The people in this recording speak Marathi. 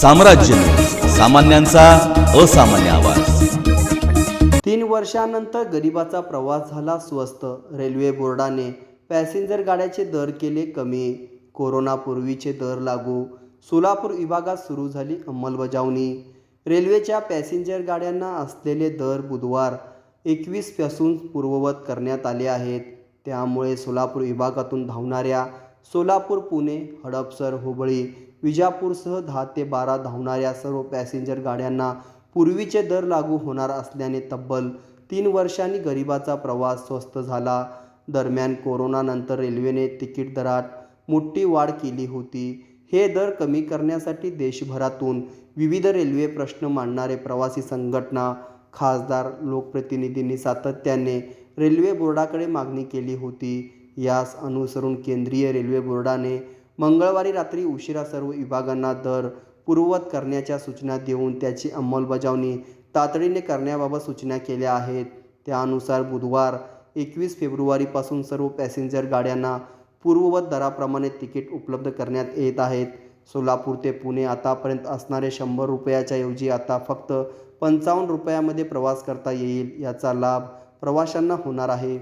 साम्राज्य. सामान्यांचा असामान्य आवाज. तीन वर्षानंतर गरिबाचा प्रवास झाला स्वस्त. रेल्वे बोर्डाने पॅसेंजर गाड्याचे दर केले कमी. कोरोनापूर्वीचे दर लागू. सोलापूर विभागात सुरू झाली अंमलबजावणी. रेल्वेच्या पॅसेंजर गाड्यांना असलेले दर बुधवार एकवीसपासून पूर्ववत करण्यात आले आहेत. त्यामुळे सोलापूर विभागातून धावणाऱ्या सोलापूर पुणे हडपसर हुबळी विजापूरसह दहा ते बारा धावणाऱ्या सर्व पॅसेंजर गाड्यांना पूर्वीचे दर लागू होणार असल्याने तब्बल तीन वर्षांनी गरिबाचा प्रवास स्वस्त झाला. दरम्यान कोरोनानंतर रेल्वेने तिकीट दरात मोठी वाढ केली होती. हे दर कमी करण्यासाठी देशभरातून विविध रेल्वे प्रश्न मांडणारे प्रवासी संघटना खासदार लोकप्रतिनिधींनी सातत्याने रेल्वे बोर्डाकडे मागणी केली होती. यास अनुसरून केंद्रीय रेल्वे बोर्डाने मंगळवारी रात्री उशिरा सर्व विभागांना दर पूर्ववत करण्याच्या सूचना देऊन त्याची अंमलबजावणी तातडीने करण्याबाबत सूचना केल्या आहेत. त्यानुसार बुधवार एकवीस फेब्रुवारीपासून सर्व पॅसेंजर गाड्यांना पूर्ववत दराप्रमाणे तिकीट उपलब्ध करण्यात येत आहेत. सोलापूर ते पुणे आतापर्यंत असणारे शंभर रुपयाच्या ऐवजी आता फक्त पंचावन्न रुपयामध्ये प्रवास करता येईल याचा लाभ प्रवाशांना होणार आहे.